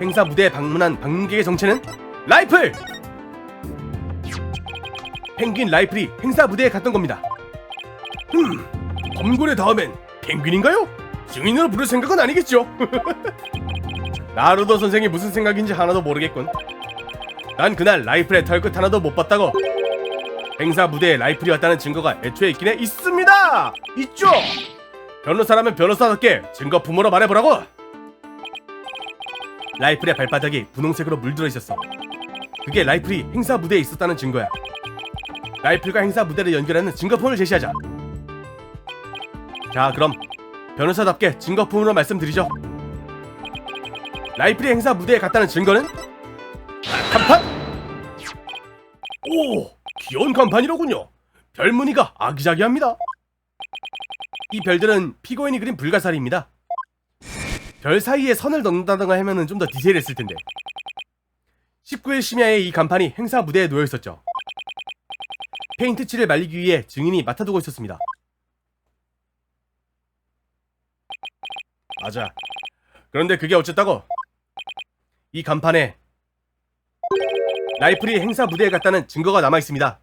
행사 무대에 방문한 방문객의 정체는 라이플! 펭귄 라이플이 행사 무대에 갔던 겁니다. 흠, 범고래 다음엔 펭귄인가요? 증인으로 부를 생각은 아니겠죠? 나루도 선생이 무슨 생각인지 하나도 모르겠군. 난 그날 라이플의 털끝 하나도 못 봤다고. 행사 무대에 라이플이 왔다는 증거가 애초에 있긴 해 있습니다. 있죠. 변호사라면 변호사답게 증거 품으로 말해보라고. 라이플의 발바닥이 분홍색으로 물들어 있었어. 그게 라이플이 행사 무대에 있었다는 증거야. 라이플과 행사 무대를 연결하는 증거품을 제시하자. 자, 그럼 변호사답게 증거품으로 말씀드리죠. 라이플이 행사 무대에 갔다는 증거는 간판? 오, 귀여운 간판이로군요. 별 무늬가 아기자기합니다. 이 별들은 피고인이 그린 불가사리입니다. 별 사이에 선을 넣는다던가 하면은 좀 더 디테일했을 텐데. 19일 심야에 이 간판이 행사 무대에 놓여 있었죠. 페인트 칠을 말리기 위해 증인이 맡아두고 있었습니다. 맞아. 그런데 그게 어쨌다고? 이 간판에 라이플이 행사 무대에 갔다는 증거가 남아 있습니다.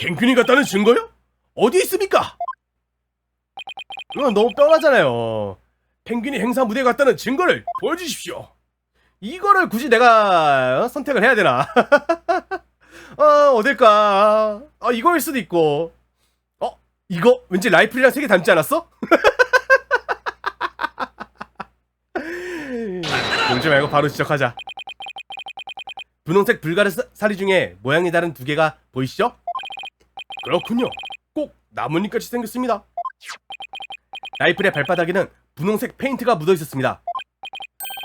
펭귄이 갔다는 증거요? 어디 있습니까? 이건 너무 뻔하잖아요. 펭귄이 행사 무대에 갔다는 증거를 보여주십시오. 이거를 굳이 내가 어, 선택을 해야 되나? 어, 어딜까? 아, 이거일 수도 있고. 어, 이거 왠지 라이플이랑 색이 닮지 않았어? 용지 말고 바로 지적하자. 분홍색 불가사리 중에 모양이 다른 두 개가 보이시죠? 그렇군요. 꼭 나뭇잎같이 생겼습니다. 라이플의 발바닥에는 분홍색 페인트가 묻어 있었습니다.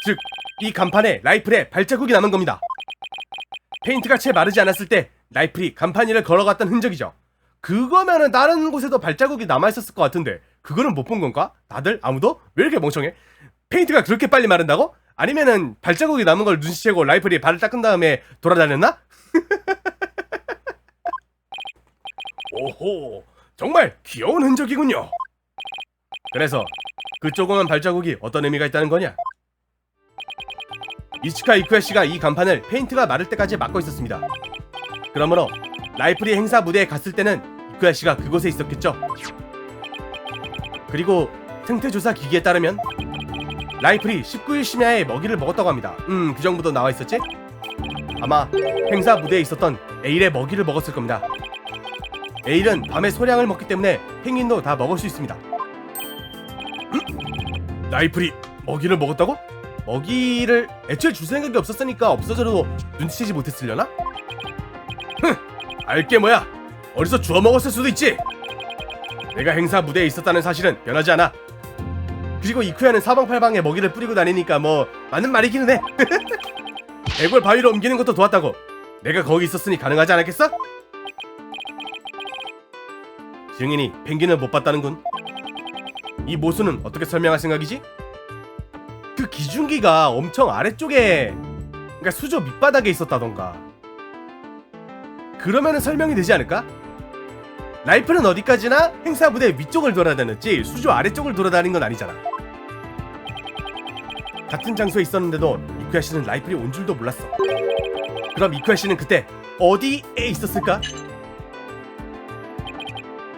즉, 이 간판에 라이플의 발자국이 남은 겁니다. 페인트가 채 마르지 않았을 때 라이플이 간판 위를 걸어갔던 흔적이죠. 그거면은 다른 곳에도 발자국이 남아 있었을 것 같은데 그거는 못 본 건가? 다들 아무도 왜 이렇게 멍청해? 페인트가 그렇게 빨리 마른다고? 아니면은 발자국이 남은 걸 눈치채고 라이플이 발을 닦은 다음에 돌아다녔나? 오호, 정말 귀여운 흔적이군요. 그래서 그 조그만 발자국이 어떤 의미가 있다는 거냐? 이치카 이쿠야 씨가 이 간판을 페인트가 마를 때까지 막고 있었습니다. 그러므로 라이플이 행사 무대에 갔을 때는 이쿠야 씨가 그곳에 있었겠죠. 그리고 생태 조사 기기에 따르면 라이플이 19일 심야에 먹이를 먹었다고 합니다. 음, 그 정도도 나와 있었지? 아마 행사 무대에 있었던 에일의 먹이를 먹었을 겁니다. 에일은 밤에 소량을 먹기 때문에 펭귄도 다 먹을 수 있습니다. 음? 라이플이 먹이를 먹었다고? 먹이를 애초에 줄 생각이 없었으니까 없어져도 눈치채지 못했으려나? 흥! 알게 뭐야! 어디서 주워 먹었을 수도 있지! 내가 행사 무대에 있었다는 사실은 변하지 않아. 그리고 이쿠야는 사방팔방에 먹이를 뿌리고 다니니까 뭐 맞는 말이기는 해. 애골 바위로 옮기는 것도 도왔다고. 내가 거기 있었으니 가능하지 않았겠어? 증인이 펭귄을 못 봤다는군. 이 모순은 어떻게 설명할 생각이지? 그 기중기가 엄청 아래쪽에 그러니까 수조 밑바닥에 있었다던가 그러면은 설명이 되지 않을까? 라이플은 어디까지나 행사 무대 위쪽을 돌아다녔지 수조 아래쪽을 돌아다닌 건 아니잖아 같은 장소에 있었는데도 이쿠야 씨는 라이플이 온 줄도 몰랐어 그럼 이쿠야 씨는 그때 어디에 있었을까?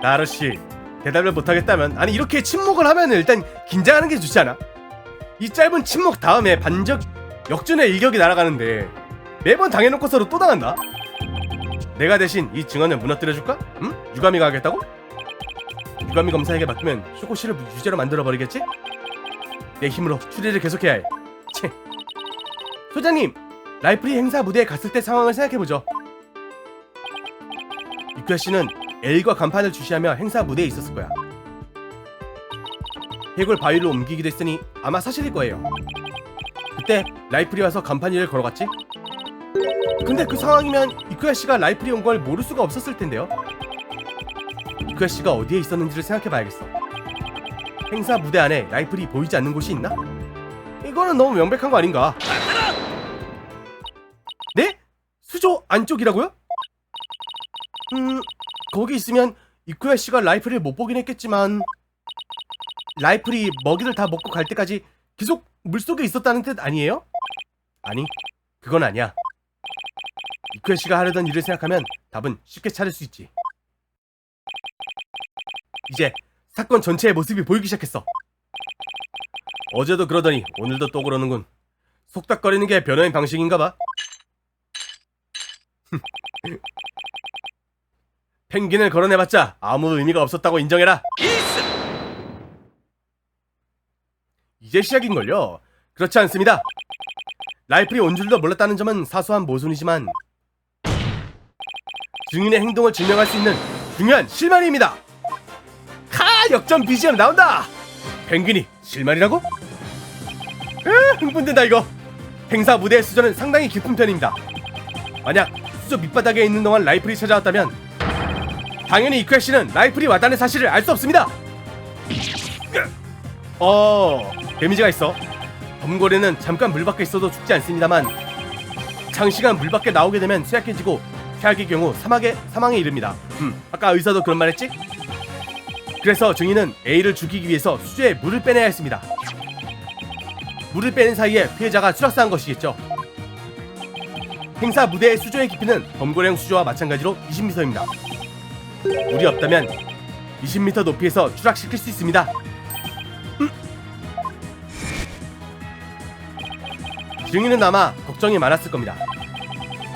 나르 씨 대답을 못하겠다면 아니 이렇게 침묵을 하면 일단 긴장하는 게 좋지 않아? 이 짧은 침묵 다음에 반적 역전의 일격이 날아가는데 매번 당해놓고서도 또 당한다? 내가 대신 이 증언을 무너뜨려줄까? 응? 유감이가 하겠다고? 유감이 검사에게 맡기면 쇼코 씨를 유죄로 만들어버리겠지? 내 힘으로 추리를 계속해야 해 채. 소장님 라이프리 행사 무대에 갔을 때 상황을 생각해보죠 이쿠야 씨는 L과 간판을 주시하며 행사 무대에 있었을 거야 해골 바위로 옮기기도 했으니 아마 사실일 거예요. 그때 라이플이 와서 간판 위를 걸어갔지? 근데 그 상황이면 이쿠야 씨가 라이플이 온걸 모를 수가 없었을 텐데요. 이쿠야 씨가 어디에 있었는지를 생각해 봐야겠어. 행사 무대 안에 라이플이 보이지 않는 곳이 있나? 이거는 너무 명백한 거 아닌가? 네? 수조 안쪽이라고요? 음, 거기 있으면 이쿠야 씨가 라이플을 못 보긴 했겠지만 라이플이 먹이를 다 먹고 갈 때까지 계속 물속에 있었다는 뜻 아니에요? 아니, 그건 아니야. 이쿠에 씨가 하려던 일을 생각하면 답은 쉽게 찾을 수 있지. 이제 사건 전체의 모습이 보이기 시작했어. 어제도 그러더니 오늘도 또 그러는군. 속닥거리는 게 변호인 방식인가 봐. 펭귄을 걸어내봤자 아무 의미가 없었다고 인정해라. 이제 시작인걸요. 그렇지 않습니다. 라이플이 온 줄도 몰랐다는 점은 사소한 모순이지만 증인의 행동을 증명할 수 있는 중요한 실마리입니다. 카 역전 BGM 나온다. 펭귄이 실마리라고? 으, 흥분된다 이거. 행사 무대의 수저는 상당히 깊은 편입니다. 만약 수저 밑바닥에 있는 동안 라이플이 찾아왔다면 당연히 이쿠야 씨는 라이플이 왔다는 사실을 알 수 없습니다. 어, 데미지가 있어. 범고래는 잠깐 물 밖에 있어도 죽지 않습니다만 장시간 물 밖에 나오게 되면 쇠약해지고 최악의 경우 사막에 사망에 이릅니다. 음, 아까 의사도 그런 말 했지? 그래서 증인은 A를 죽이기 위해서 수조에 물을 빼내야 했습니다. 물을 빼는 사이에 피해자가 추락사한 것이겠죠. 행사 무대의 수조의 깊이는 범고령 수조와 마찬가지로 20m입니다. 물이 없다면 20m 높이에서 추락시킬 수 있습니다. 증인은 아마 걱정이 많았을 겁니다.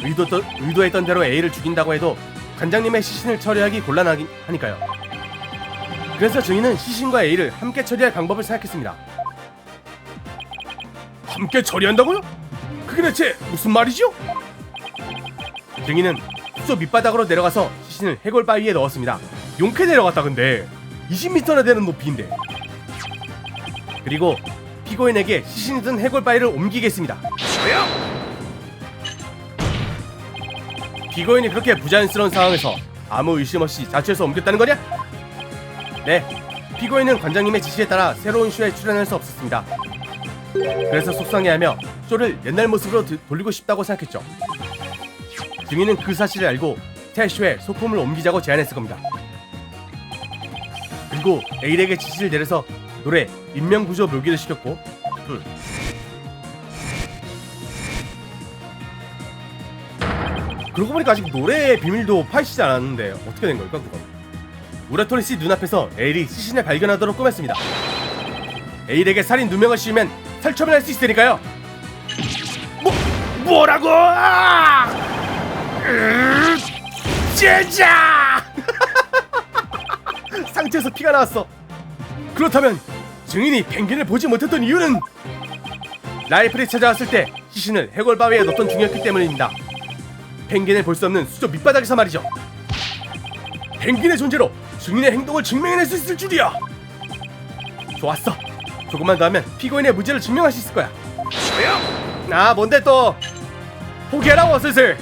의도, 의도했던 대로 A를 죽인다고 해도 관장님의 시신을 처리하기 곤란하니까요. 그래서 증인은 시신과 A를 함께 처리할 방법을 생각했습니다. 함께 처리한다고요? 그게 대체 무슨 말이죠? 증인은 수조 밑바닥으로 내려가서 시신을 해골 바위에 넣었습니다. 용케 내려갔다 근데 20m나 되는 높이인데. 그리고 피고인에게 시신이 든 해골 바위를 옮기겠습니다. 피고인이 그렇게 부자연스러운 상황에서 아무 의심 없이 자취해서 옮겼다는 거냐? 네, 피고인은 관장님의 지시에 따라 새로운 쇼에 출연할 수 없었습니다. 그래서 속상해하며 쇼를 옛날 모습으로 드- 돌리고 싶다고 생각했죠. 증인은 그 사실을 알고 새 쇼에 소품을 옮기자고 제안했을 겁니다. 그리고 에일에게 지시를 내려서 노래 인명구조 묘기를 시켰고 음. 그러고 보니까 아직 노래의 비밀도 파헤치지 않았는데 어떻게 된 걸까 그건 우라토리 씨 눈앞에서 에일이 시신을 발견하도록 꾸몄습니다 에일에게 살인 누명을 씌우면 살처분할 수 있으니까요 뭐, 뭐라고 아! 으, 진짜 상체에서 피가 나왔어 그렇다면 증인이 펭귄을 보지 못했던 이유는 라이플이 찾아왔을 때 시신을 해골 바위에 넣던 중이었기 때문입니다. 펭귄을 볼 수 없는 수조 밑바닥에서 말이죠. 펭귄의 존재로 증인의 행동을 증명해낼 수 있을 줄이야. 좋았어. 조금만 더 하면 피고인의 무죄를 증명할 수 있을 거야. 아 뭔데 또 포기하라고 슬슬.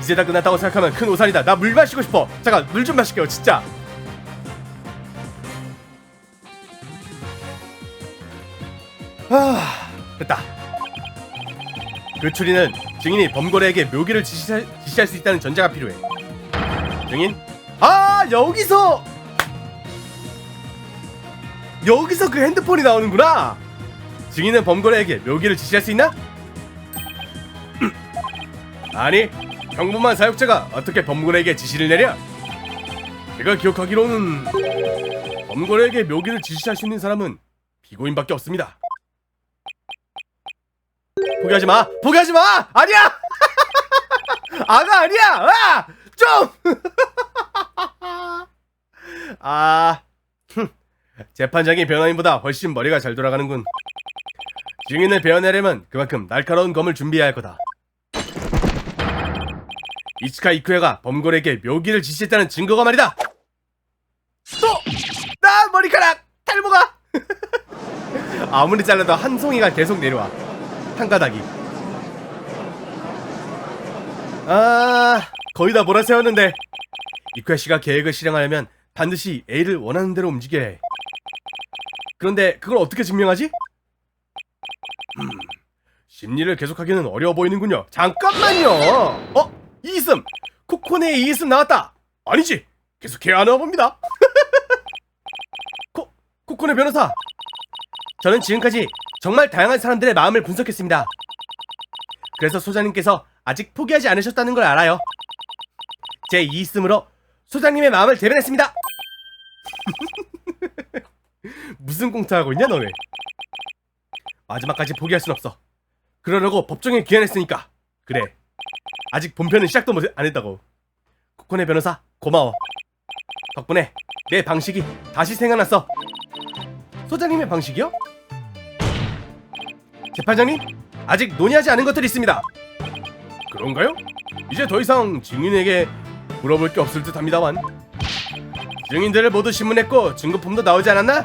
이제 다 끝났다고 생각하면 큰 오산이다. 나 물 마시고 싶어. 잠깐 물 좀 마실게요 진짜. 아, 됐다. 그 추리는 증인이 범고래에게 묘기를 지시할, 지시할 수 있다는 전제가 필요해. 증인? 아, 여기서! 여기서 그 핸드폰이 나오는구나! 증인은 범고래에게 묘기를 지시할 수 있나? 아니, 평범한 사육자가 어떻게 범고래에게 지시를 내려? 제가 기억하기로는 범고래에게 묘기를 지시할 수 있는 사람은 피고인밖에 없습니다. 포기하지 마. 포기하지 마. 아니야. 아가 아니야. 아! 좀. 아. 흠. 재판장이 변호인보다 훨씬 머리가 잘 돌아가는군. 증인을 배워내려면 그만큼 날카로운 검을 준비해야 할 거다. 이츠카 이쿠야가 범고래에게 묘기를 지시했다는 증거가 말이다. 또! 나 머리카락! 탈모가! 아무리 잘라도 한 송이가 계속 내려와. 한 가닥이. 아, 거의 다 몰아세웠는데. 이쿠야 씨가 계획을 실행하려면 반드시 A를 원하는 대로 움직여야 해. 그런데 그걸 어떻게 증명하지? 음, 심리를 계속하기는 어려워 보이는군요. 잠깐만요. 어, 이있음. 코코네의 이있음 나왔다. 아니지. 계속해야 하나 봅니다. 코, 코코네 변호사. 저는 지금까지 정말 다양한 사람들의 마음을 분석했습니다. 그래서 소장님께서 아직 포기하지 않으셨다는 걸 알아요. 제 이있음으로 소장님의 마음을 대변했습니다. 무슨 꽁트하고 있냐 너네? 마지막까지 포기할 순 없어. 그러려고 법정에 귀환했으니까. 그래. 아직 본편은 시작도 못, 안 했다고. 코코네 변호사 고마워. 덕분에 내 방식이 다시 생각났어. 소장님의 방식이요? 재판장님, 아직 논의하지 않은 것들이 있습니다. 그런가요? 이제 더 이상 증인에게 물어볼 게 없을 듯합니다만. 증인들을 모두 신문했고 증거품도 나오지 않았나?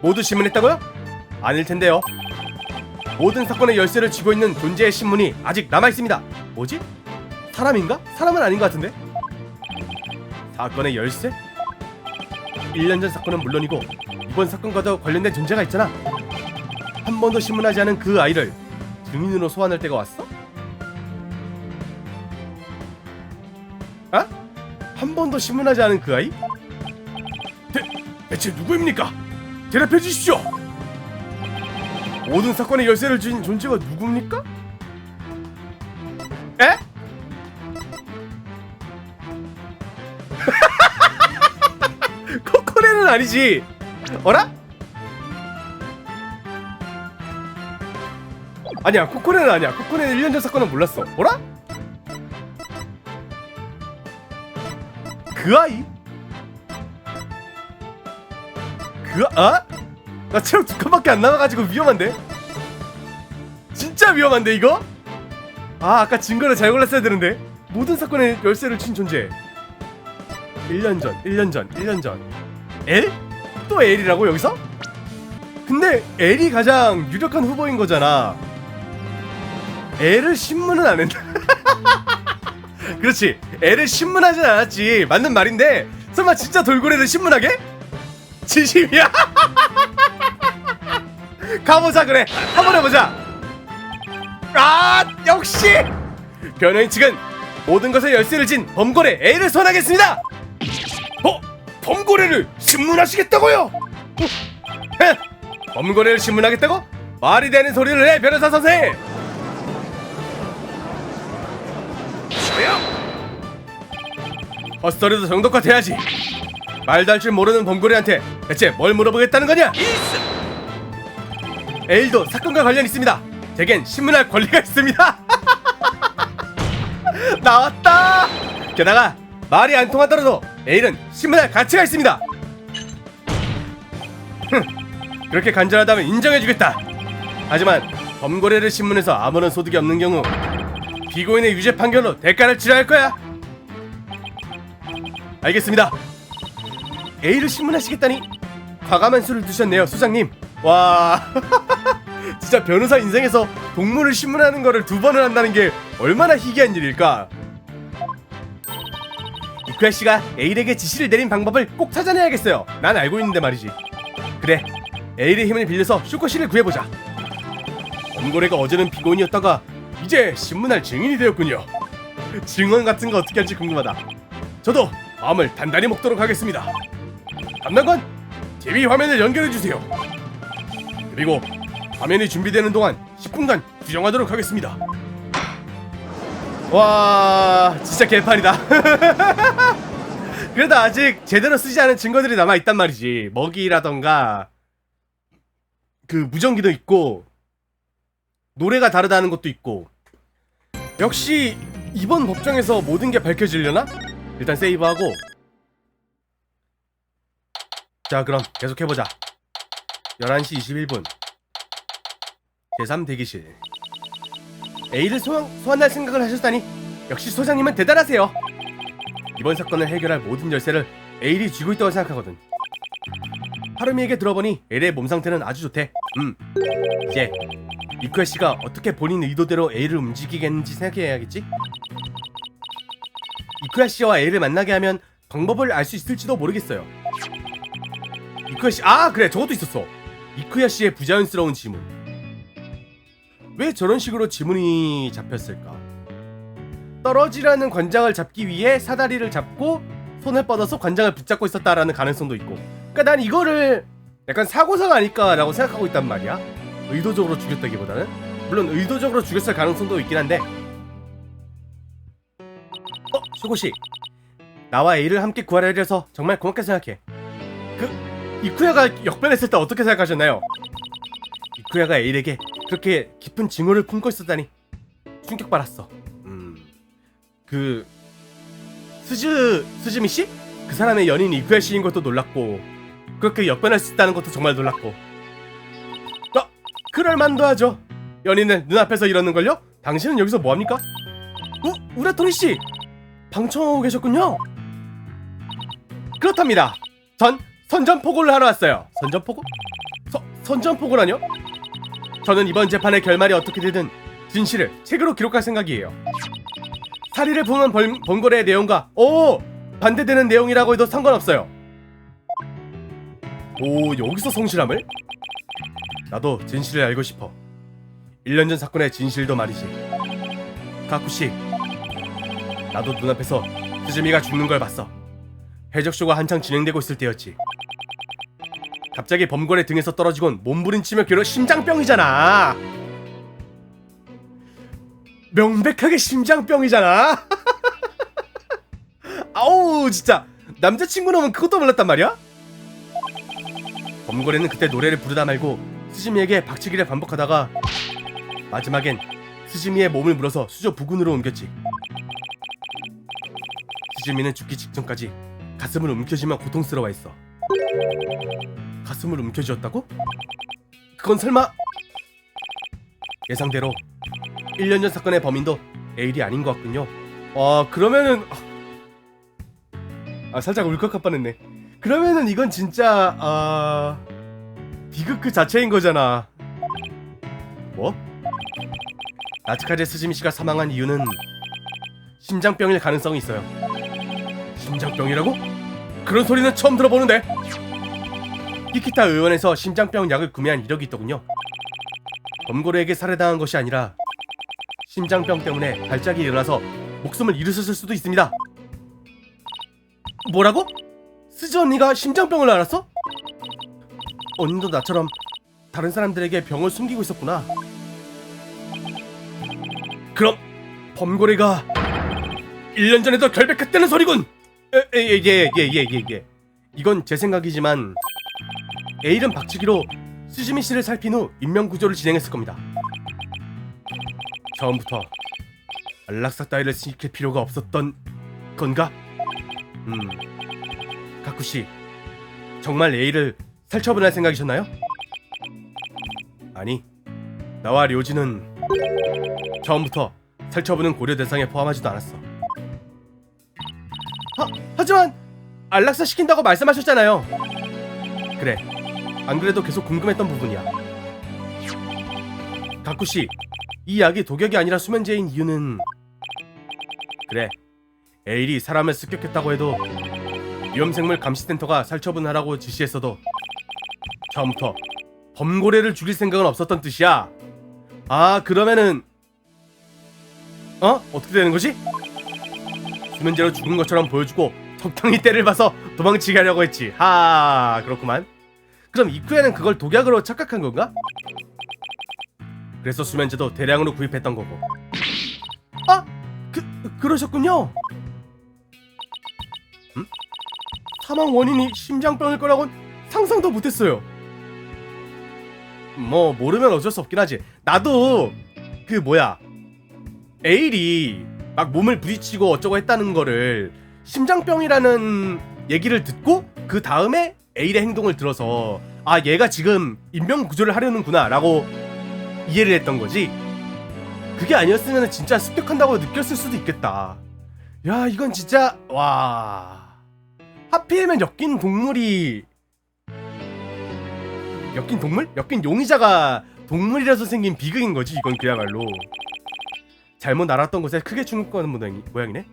모두 신문했다고요? 아닐 텐데요. 모든 사건의 열쇠를 쥐고 있는 존재의 신문이 아직 남아 있습니다. 뭐지? 사람인가? 사람은 아닌 것 같은데. 사건의 열쇠? 1년 전 사건은 물론이고 이번 사건과도 관련된 존재가 있잖아. 한 번도 신문하지 않은 그 아이를 증인으로 소환할 때가 왔어? 아? 한 번도 신문하지 않은 그 아이? 대, 대체 누구입니까? 대답해 주십시오. 모든 사건의 열쇠를 쥔 존재가 누굽니까? 에? 코코네는 아니지. 어라? 아니야, 코코네는 아니야. 코코네는 1년 전 사건은 몰랐어. 어라? 그 아이? 그 아? 나 체력 두 칸밖에 안 남아가지고 위험한데? 진짜 위험한데 이거? 아 아까 증거를 잘 골랐어야 되는데 모든 사건의 열쇠를 친 존재 1년 전 1년 전 1년 전 L? 또 L이라고 여기서? 근데 L이 가장 유력한 후보인 거잖아 L을 신문은 안 했다 그렇지 L을 신문하진 않았지 맞는 말인데 설마 진짜 돌고래를 신문하게? 진심이야? 가보자 그래 한번 해보자 아 역시 변호인 측은 모든 것의 열쇠를 진 범고래 A를 선하겠습니다 어? 범고래를 신문하시겠다고요? 헤, 범고래를 신문하겠다고? 말이 되는 소리를 해 변호사 선생 헛소리도 정도껏 해야지 말도 할 줄 모르는 범고래한테 대체 뭘 물어보겠다는 거냐? L도 사건과 관련 있습니다. 제겐 신문할 권리가 있습니다. 나왔다. 게다가 말이 안 통하더라도 L은 신문할 가치가 있습니다. 흥, 그렇게 간절하다면 인정해주겠다. 하지만 범고래를 신문해서 아무런 소득이 없는 경우 피고인의 유죄 판결로 대가를 치러야 할 거야. 알겠습니다. A를 신문하시겠다니 과감한 수를 두셨네요, 수장님. 와, 진짜 변호사 인생에서 동물을 신문하는 거를 두 번을 한다는 게 얼마나 희귀한 일일까? 이쿠야 씨가 에일에게 지시를 내린 방법을 꼭 찾아내야겠어요. 난 알고 있는데 말이지. 그래, 에일의 힘을 빌려서 쇼코 씨를 구해보자. 범고래가 어제는 피고인이었다가 이제 신문할 증인이 되었군요. 증언 같은 거 어떻게 할지 궁금하다. 저도 마음을 단단히 먹도록 하겠습니다. 담당관, TV 화면을 연결해 주세요. 그리고 화면이 준비되는 동안 10분간 구정하도록 하겠습니다. 와, 진짜 개판이다. 그래도 아직 제대로 쓰지 않은 증거들이 남아 있단 말이지. 먹이라던가 그 무전기도 있고 노래가 다르다는 것도 있고. 역시 이번 법정에서 모든 게 밝혀지려나? 일단 세이브하고 자 그럼 계속 해보자 11시 21분. 제3 대기실. A를 소환, 소환할 생각을 하셨다니 역시 소장님은 대단하세요. 이번 사건을 해결할 모든 열쇠를 A이 쥐고 있다고 생각하거든. 하루미에게 들어보니 L의 몸 상태는 아주 좋대. 음. 이제 이쿠야 씨가 어떻게 본인 의도대로 A를 움직이겠는지 생각해야겠지? 이쿠야 씨와 A를 만나게 하면 방법을 알 수 있을지도 모르겠어요. 이쿠야 씨, 아 그래. 저것도 있었어. 이쿠야 씨의 부자연스러운 지문. 왜 저런 식으로 지문이 잡혔을까? 떨어지라는 관장을 잡기 위해 사다리를 잡고 손을 뻗어서 관장을 붙잡고 있었다라는 가능성도 있고. 그러니까 난 이거를 약간 사고사가 아닐까라고 생각하고 있단 말이야. 의도적으로 죽였다기보다는 물론 의도적으로 죽였을 가능성도 있긴 한데. 어, 쇼고 씨. 나와 A를 함께 구하려 해서 정말 고맙게 생각해. 그 이쿠야가 역변했을 때 어떻게 생각하셨나요? 이쿠야가 A에게 그렇게 깊은 징후를 품고 있었다니 충격받았어. 음, 그 스즈 스즈미 씨? 그 사람의 연인 이쿠야 씨인 것도 놀랐고 그렇게 역변할 수 있다는 것도 정말 놀랐고. 어, 그럴 만도 하죠. 연인은 눈앞에서 이러는 걸요? 당신은 여기서 뭐 합니까? 우 우라토리 씨 방청하고 계셨군요. 그렇답니다. 전 선전포고를 하러 왔어요. 선전포고? 서, 선전포고라뇨? 저는 이번 재판의 결말이 어떻게 되든 진실을 책으로 기록할 생각이에요. 사리를 부은 벌- 번거래의 내용과 오 반대되는 내용이라고 해도 상관없어요. 오 여기서 성실함을? 나도 진실을 알고 싶어. 1년 전 사건의 진실도 말이지. 가쿠 씨, 나도 눈앞에서 스즈미가 죽는 걸 봤어. 해적쇼가 한창 진행되고 있을 때였지. 갑자기 범거래 등에서 떨어지곤 몸부림치며 괴로 심장병이잖아. 명백하게 심장병이잖아. 아우 진짜 남자친구 놈은 그것도 몰랐단 말이야? 범거래는 그때 노래를 부르다 말고 스즈미에게 박치기를 반복하다가 마지막엔 스즈미의 몸을 물어서 수저 부근으로 옮겼지. 스즈미는 죽기 직전까지 가슴을 움켜쥐며 고통스러워했어. 가슴을 움켜쥐었다고? 그건 설마 예상대로 1년 전 사건의 범인도 에일이 아닌 것 같군요. 아 그러면은 아 살짝 울컥할 뻔했네. 그러면은 이건 진짜 아 비극 자체인 거잖아. 뭐? 나츠카제 스즈미 씨가 사망한 이유는 심장병일 가능성이 있어요. 심장병이라고? 그런 소리는 처음 들어보는데. 히키타 의원에서 심장병 약을 구매한 이력이 있더군요. 범고래에게 살해당한 것이 아니라 심장병 때문에 발작이 일어나서 목숨을 잃으셨을 수도 있습니다. 뭐라고? 스즈 언니가 심장병을 앓았어? 언니도 나처럼 다른 사람들에게 병을 숨기고 있었구나. 그럼 범고래가 1년 전에도 결백했다는 소리군. 예예예예예 예, 예, 예, 예. 이건 제 생각이지만 에일은 박치기로 스즈미 씨를 살핀 후 인명 구조를 진행했을 겁니다. 처음부터 안락사 따위를 지킬 필요가 없었던 건가? 음, 가쿠 씨 정말 에일을 살처분할 생각이셨나요? 아니, 나와 료지는 처음부터 살처분은 고려 대상에 포함하지도 않았어. 하, 하지만 안락사 시킨다고 말씀하셨잖아요. 그래. 안 그래도 계속 궁금했던 부분이야. 가쿠 씨, 이 약이 독약이 아니라 수면제인 이유는 그래. 에일이 사람을 습격했다고 해도 위험생물 감시센터가 살처분하라고 지시했어도 처음부터 범고래를 죽일 생각은 없었던 뜻이야. 아, 그러면은 어? 어떻게 되는 거지? 수면제로 죽은 것처럼 보여주고 적당히 때를 봐서 도망치게 하려고 했지. 하, 그렇구만. 그럼 이쿠야는 그걸 독약으로 착각한 건가? 그래서 수면제도 대량으로 구입했던 거고. 아, 그 그러셨군요. 음? 사망 원인이 심장병일 거라곤 상상도 못했어요. 뭐 모르면 어쩔 수 없긴 하지. 나도 그 뭐야 에일이 막 몸을 부딪히고 어쩌고 했다는 거를 심장병이라는 얘기를 듣고 그 다음에 에일의 행동을 들어서 아 얘가 지금 인명 구조를 하려는구나라고 이해를 했던 거지. 그게 아니었으면 진짜 습격한다고 느꼈을 수도 있겠다. 야 이건 진짜 와 하필이면 엮인 동물이 엮인 동물? 엮인 용의자가 동물이라서 생긴 비극인 거지 이건 그야말로 잘못 날았던 곳에 크게 충격받는 모양이, 모양이네.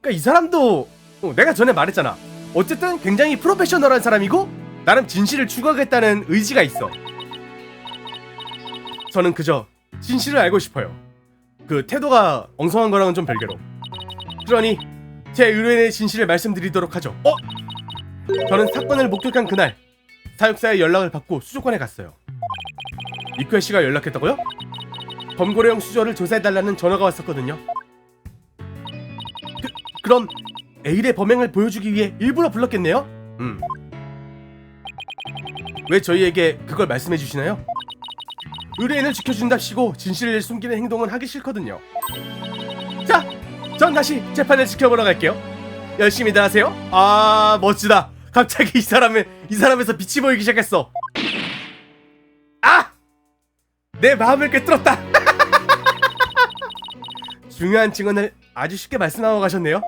그러니까 이 사람도 어, 내가 전에 말했잖아. 어쨌든 굉장히 프로페셔널한 사람이고 나름 진실을 추구하겠다는 의지가 있어. 저는 그저 진실을 알고 싶어요. 그 태도가 엉성한 거랑은 좀 별개로. 그러니 제 의뢰인의 진실을 말씀드리도록 하죠. 어? 저는 사건을 목격한 그날 사육사의 연락을 받고 수족관에 갔어요. 이쿠에 씨가 연락했다고요? 범고래형 수조를 조사해달라는 전화가 왔었거든요. 그, 그럼 에일의 범행을 보여주기 위해 일부러 불렀겠네요? 음. 왜 저희에게 그걸 말씀해 주시나요? 의뢰인을 지켜준답시고 진실을 숨기는 행동은 하기 싫거든요. 자, 전 다시 재판을 지켜보러 갈게요. 열심히 들 하세요. 아, 멋지다. 갑자기 이 사람의 이 사람에서 빛이 보이기 시작했어. 아! 내 마음을 꿰뚫었다. 중요한 증언을 아주 쉽게 말씀하고 가셨네요.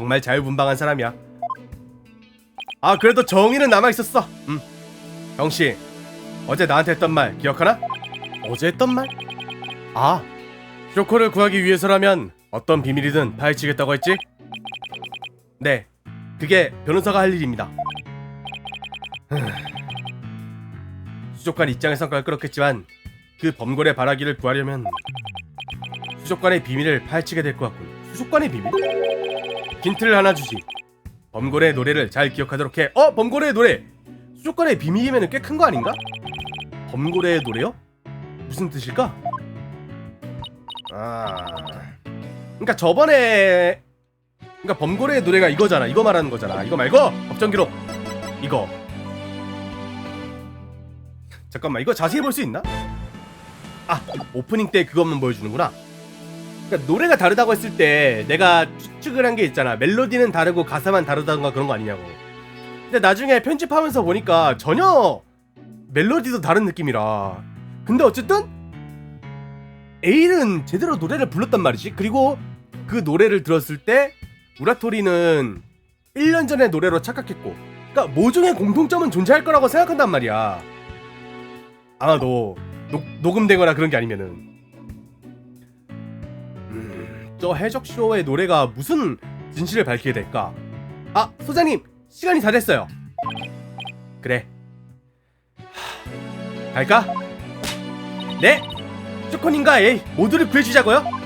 정말 자유분방한 사람이야. 아, 그래도 정의는 남아 있었어. 음. 정씨, 어제 나한테 했던 말 기억하나? 어제 했던 말? 아, 쇼코를 구하기 위해서라면 어떤 비밀이든 파헤치겠다고 했지? 네, 그게 변호사가 할 일입니다. 수족관 입장에선 껄끄럽겠지만 그 범고래 바라기를 구하려면 수족관의 비밀을 파헤치게 될 것 같군. 수족관의 비밀? 힌트를 하나 주지. 범고래의 노래를 잘 기억하도록 해. 어, 범고래의 노래. 수족관의 비밀이면 꽤 큰 거 아닌가? 범고래의 노래요? 무슨 뜻일까? 아, 그러니까 저번에 그러니까 범고래의 노래가 이거잖아. 이거 말하는 거잖아. 이거 말고 법정 기록 이거. 잠깐만 이거 자세히 볼 수 있나? 아 오프닝 때 그것만 보여주는구나. 그러니까 노래가 다르다고 했을 때 내가 추측을 한게 있잖아. 멜로디는 다르고 가사만 다르다던가 그런 거 아니냐고. 근데 나중에 편집하면서 보니까 전혀 멜로디도 다른 느낌이라. 근데 어쨌든 에일은 제대로 노래를 불렀단 말이지. 그리고 그 노래를 들었을 때 우라토리는 1년 전의 노래로 착각했고 그러니까 모종의 공통점은 존재할 거라고 생각한단 말이야. 아마도 녹, 녹음되거나 그런 게 아니면은 음, 저 해적쇼의 노래가 무슨 진실을 밝히게 될까? 아 소장님 시간이 다 됐어요. 그래. 하, 갈까? 네. 쇼코님과 에이 모두를 구해주자고요.